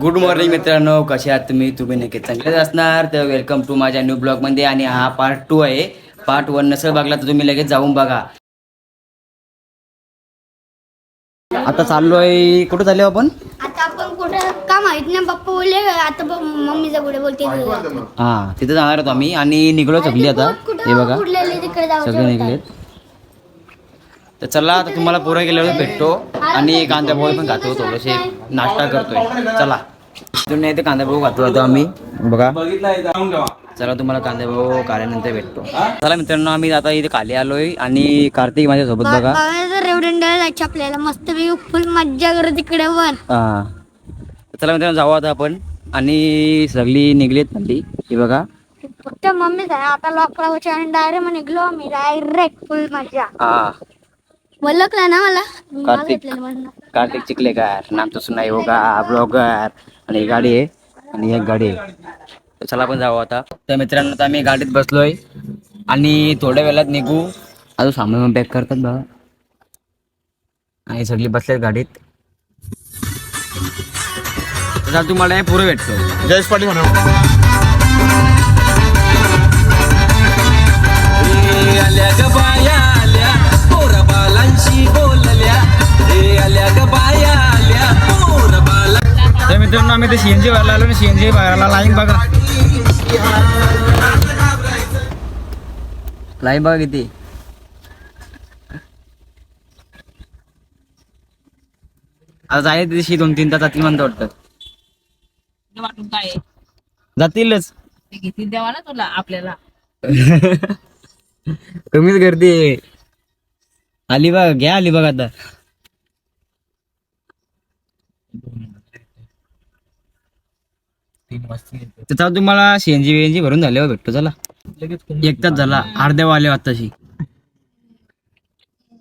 Good morning मित्रांनो कसे आहात तुम्ही? तुम्ही नक्की चांगलेच असणार. तर वेलकम टू माझ्या न्यू ब्लॉगमध्ये आणि हा पार्ट टू आहे. पार्ट वन नसेल बघला तर तुम्ही लगेच जाऊन बघा. आता चाललोय कुठं चाललो आपण? आता आपण कुठं का माहीत नाही पप्पा बोलले आता ब- मम्मीचा पुढे बोलते हा तिथं जाणार होतो आम्ही आणि निघलो सगळी आता. हे बघा. कुठले तिकडे जायचं सगळे निघलेत. तर चला आता तुम्हाला पोरं गेल्यावर भेटतो आणि कांदा पोहे पण खातो थोडेसे नाश्ता करतोय. चला. इथून नाही ते कांदा पोहे खातो आता आम्ही. बघा. चला तुम्हाला कांदा पोहे काल्यानंतर भेटतो. चला मित्रांनो आम्ही आता इथे खाली आलोय आणि कार्तिक माझ्या सोबत बघा. जायचं आपल्याला मस्त फुल मज्जा करू तिकडे पण. तर चला मित्रांनो जाऊ आता आपण. आणि सगळी निघलीत खाली ही बघा. फक्त मम्मी काय आता लॉक लावायचे आणि डायरेक्ट निघलो आम्ही. डायरेक्ट फुल मज्जा. ओळखलं ना मला? नाव कार्तिक. घेतलेलं म्हणून. कार्तिक चिखलेकर नाम तो सुना होगा ब्लॉगर. आणि ही गाडी आहे. आणि एक गाडी आहे. तर चला आपण जाऊ आता. तर मित्रांनो आता आम्ही गाडीत बसलोय. आणि थोड्या वेळात निघू. अजून सामान पॅक करतात बघा. आणि सगळी बसलेत गाडीत. तर चला तुम्हाला हे पुरं भेटतो. जयेश पाटील म्हणा. रे आल्या ग बाया तर मित्रांनो आम्ही ते सीएनजी भरायला आलो सीएनजी भरायला लाईन बघा. लाईन बघा किती. आता जाय दिवशी दोन तीन तास जातील म्हणतो वाटतं. वाटून काय आहे? जातीलच. ते घेतील द्यावा ना तुला आपल्याला. कमीच गर्दी आली बघ घ्या आली बघ आता. तर चला तुम्हाला सीएनजी बीएनजी भरून झाल्यावर भेटतो चला. एक तास झाला अर्ध्या आले आताशी.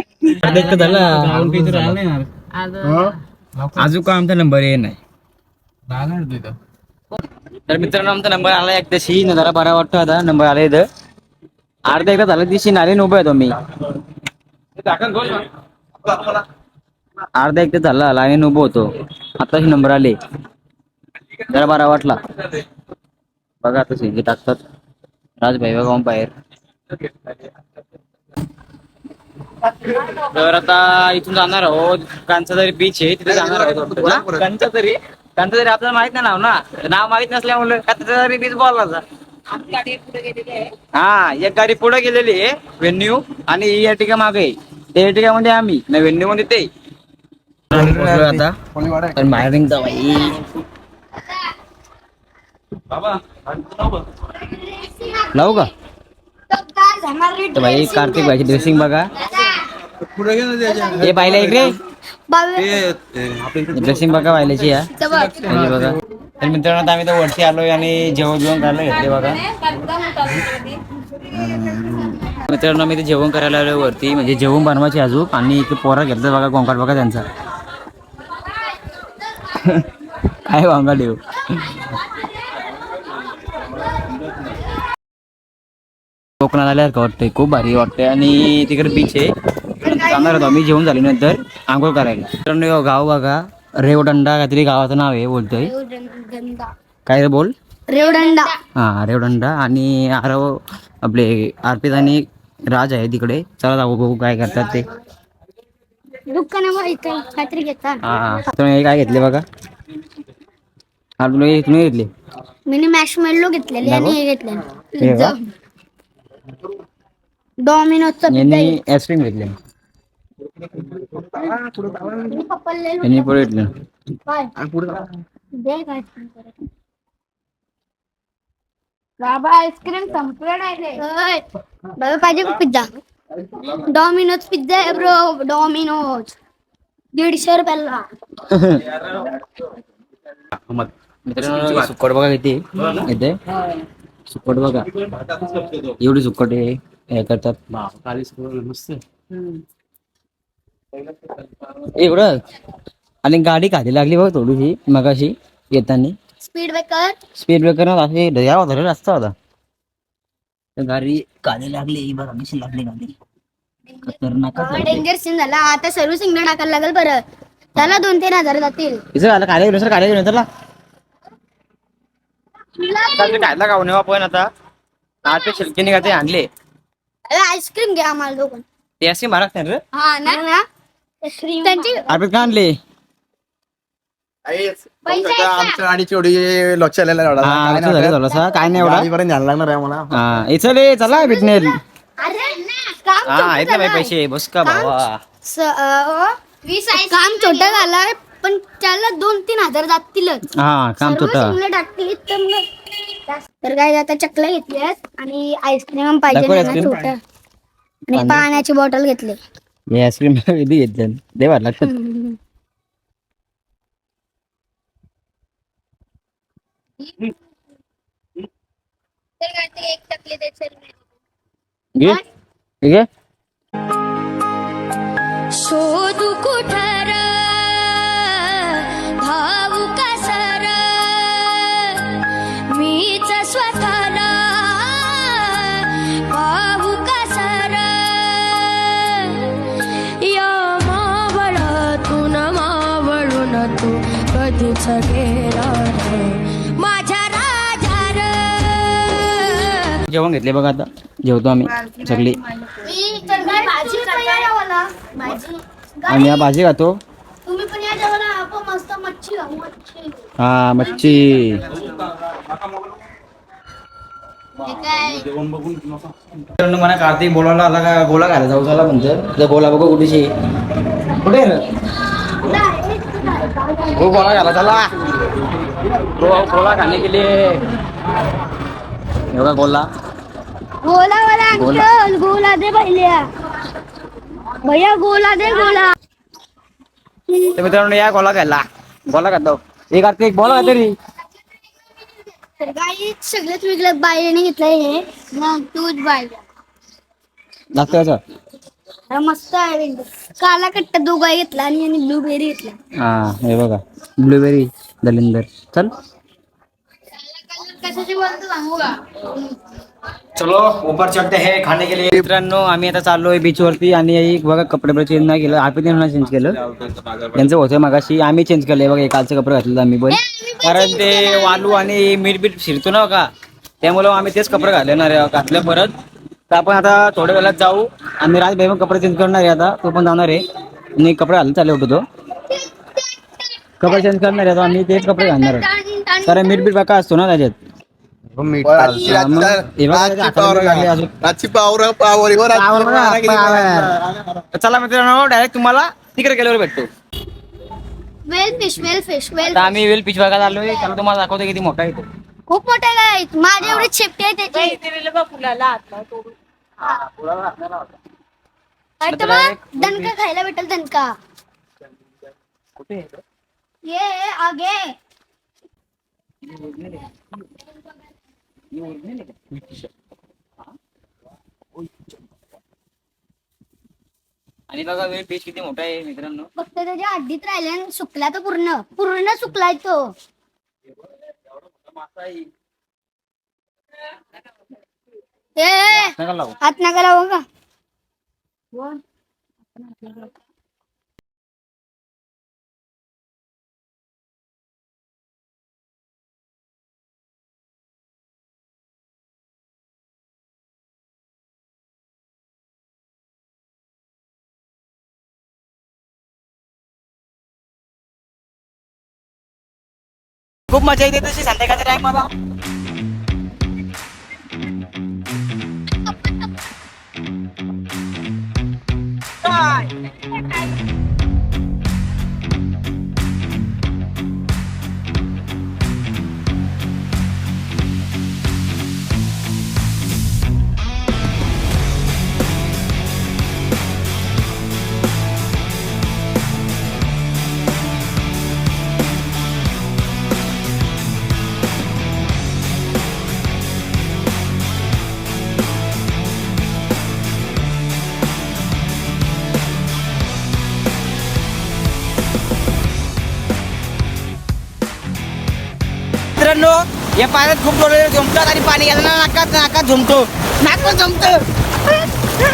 अर्धा एक तास झाला. अजून का आमचा नंबर ये नाही. तर मित्रांनो आमचा नंबर आला एकदाशी जरा बरा वाटतो आता नंबर आला इथं. अर्धा एकदा झाला दिवशी नाले उभा येतो मी. अर्धा एक तास झाला लाईन उभं होतो. आताशी नंबर आले. जरा बरा वाटला. बघा आता सिंगी टाकतात. राजभाई बघा बाहेर. तर आता इथून जाणार आहोत. कांचा तरी बीच आहे. तिथे जाणार आहोत कांचा तरी कांचा तरी आपल्याला माहीत नाही नाव ना? नाव माहीत नसल्यामुळे कांचा तरी बीच बोलायचा हा एक गाडी पुढे गेलेली आहे वेन्यू आणि ही मागे आहे. ते अर्टिका मध्ये आम्ही. ना वेन्यू मध्ये ते. आता. पण बाहेर निघता लावू का? तर भाई कार्तिक भाईची ड्रेसिंग बघा. हे बायला इकडे. ड्रेसिंग बघा बायलाची या बघा. तर मित्रांनो आता आम्ही तर वरती आलोय आणि जेवण जेवण करायला घेतले बघा. मित्रांनो मी ते जेवण करायला आलोय वरती. म्हणजे जेवण बनवायचे अजून. आणि इथे पोरा घेतलं बघा गोंगाट बघा त्यांचा. काय गोंगाट येऊ कोकणात आल्यासारखं वाटतंय. खूप भारी वाटतंय. आणि तिकडे बीच आहे. जाणार होतो आम्ही जेवण झाल्यानंतर आंघोळ करायला. मित्रांनो गाव बघा. रेवदंडा काहीतरी गावाचं नाव आहे बोलतोय. काय रे बोल. रेवडंडा हा रेवदंडा. आणि आरव आपले अर्पित आणि राज आहे तिकडे. चला जाऊ बघू काय करतात ते. काहीतरी हा तुम्ही हे काय घेतले बघा? हा तुम्ही तुम्ही घेतले? मिनी मॅश घेतलेली आणि हे हे घेतले? डॉमिनोजचा यांनी आईस्क्रीम घेतले. यांनी पुढे घेतलं. बाबा आईस्क्रीम संपलं नाही रे. बाबा पाहिजे का पिझ्झा डॉमिनोज पिझ्झा आहे ब्रो डॉमिनोज दीडशे रुपयाला. मित्रांनो सुकट बघा किती येते सुकट बघा. एवढी सुकट आहे हे करतात. एवढं. आणि गाडी खाली लागली बघ थोडीशी मगाशी येताना. स्पीड ब्रेकर स्पीड ब्रेकर असे ढया धरत रस्ता होता तर गाडी खाली लागली बघा कशी लागली गाडी. खतरनाक डेंजर सीन झाला. आता सर्व्हिसिंग टाकायला लागेल बरं. त्याला दोन तीन हजार जातील. इथं आला काले सर काले नंतरला खायला खाऊ नये आपण आता. आज ते शिल्की निघाते आणले आईस्क्रीम घ्या आम्हाला दोघं. ते असे मारत नाही रे? हा ना? त्यांची अर्पित का आणले? पैसे आमच्या गाडीची एवढी लक्ष आलेला एवढा. हा काय असं नाही झालं वाटत. थोडंसं काय नाही एवढा. गाडीपर्यंत न्यायला लागणार आहे मला हा चल हे, चला भेटनेल अरे काम हा आहेत ना बाई पैसे बस का भावा. काम छोटं झालंय. पण त्याला दोन तीन हजार जातीलच. हा काम सर्व तुटा सिमला टाकतील तर मग तर काय आता चकल्या घेतल्यात आणि आईस्क्रीम पाहिजे दाखव नाही ना ice cream. छोटं आणि पाण्याची बॉटल घेतली. हे आईस्क्रीम कधी घेतलं. देवा लागतात. एक चकली घे. घे. जेवण घेतले बघा आता. जेवतो आम्ही. सगळी भाजी भाजी. आम्ही या भाजी खातो. तुम्ही पण या जेवायला. आपण मस्त मच्छी खाऊ मच्छी. हा मच्छी. मला कार्तिक बोलायला आला का? गोला घायला जाऊ चला म्हणतं तर गोला बघू कुठेशी. कुठे हो गोला घाला चला गोला खाने के लिए एवढा गोला गोला वाला अंकल गोला दे भैया भैया गोला दे गोला तर मित्रांनो या गोला खायला गोला खातो एक कार्तिक बोला का तरी तर काही सगळेच वेगळे बायने घेतलंय हे तूच बाय लागतं असं मस्त आहे. काला कट्टा दोघा घेतला आणि यांनी ब्लूबेरी घेतला. हा हे बघा. ब्लूबेरी दलिंदर. चल. चलो ऊपर चढते हैं खाने के लिए. मित्रांनो आम्ही आता चाललोय बीच वरती आणि एक बघा कपडे पण चेंज नाही केलं. आपण चेंज केलं. यांचं होतं मगाशी. आम्ही चेंज केलंय बघा हे कालचे कपडे घातले आम्ही पण. कारण ते वालू आणि मीठ बीठ शिरतो ना का? त्यामुळं आम्ही तेच कपडे घातले ना रे घातले परत. तर आपण आता थोड्या वेळात जाऊ. आणि राजभाई पण कपडे चेंज करणार आहे आता. तो पण जाणार आहे. आणि कपडे घालून चालले होतो तो. कपडे चेंज करणार आहे आता आम्ही तेच कपडे घालणार आहे. कारण मीठ बीठ बाका असतो ना त्याच्यात. चला मित्रांनो डायरेक्ट तुम्हाला तिकडे गेल्यावर भेटतो. वेल फिश वेल फिश वेल आता आम्ही वेल पिच बघायला आलोय. त्याला तुम्हाला दाखवतो किती मोठा आहे तो. खूप मोठे काय माझ्या एवढी शेपटी आहे त्याची. तर मग दणका खायला भेटेल दणका. कुठे ये आगे. आणि बघा वेल पिच किती मोठा आहे मित्रांनो. फक्त त्याच्या हड्डीत राहिले आणि सुकला तो पूर्ण. पूर्ण सुकलाय तो. ए, लावू. हात नका लावू का? खूप मजा येते तशी संध्याकाळच्या टाइम मला যায়। मित्रांनो या पाण्यात खूप डोळे झुमतात आणि पाणी ना नाकात नाकात झुमतो नाकात झुमतं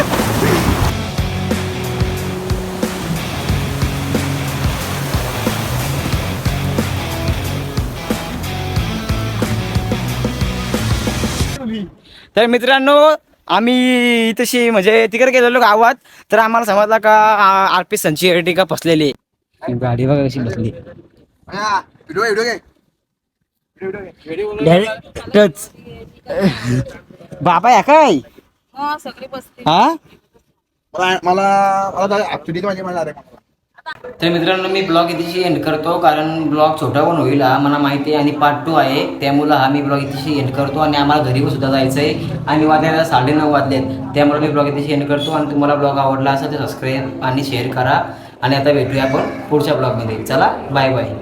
तर मित्रांनो आम्ही तशी म्हणजे तिकडे गेलेलो गावात तर आम्हाला समजला का आर पी संची एर्टिका फसलेली. गाडी बघा कशी बसली. व्हिडिओ व्हिडिओ घे टच बाबा या काय? हा सगळे बसते हा? मला मला मला ऍक्च्युली माझी मला direct तर मित्रांनो मी ब्लॉग इथेशी एंड करतो कारण ब्लॉग छोटा पण होईल हा मला माहिती आहे आणि पार्ट टू आहे. त्यामुळं हा मी ब्लॉग इथेशी एंड करतो आणि आम्हाला घरी पण सुद्धा जायचं आहे आणि वाजायला साडेनऊ वाजलेत. त्यामुळे मी ब्लॉग इथेशी एंड करतो आणि तुम्हाला ब्लॉग आवडला असेल तर सबस्क्राईब आणि शेअर करा. आणि आता भेटूया आपण पुढच्या ब्लॉगमध्ये. चला बाय बाय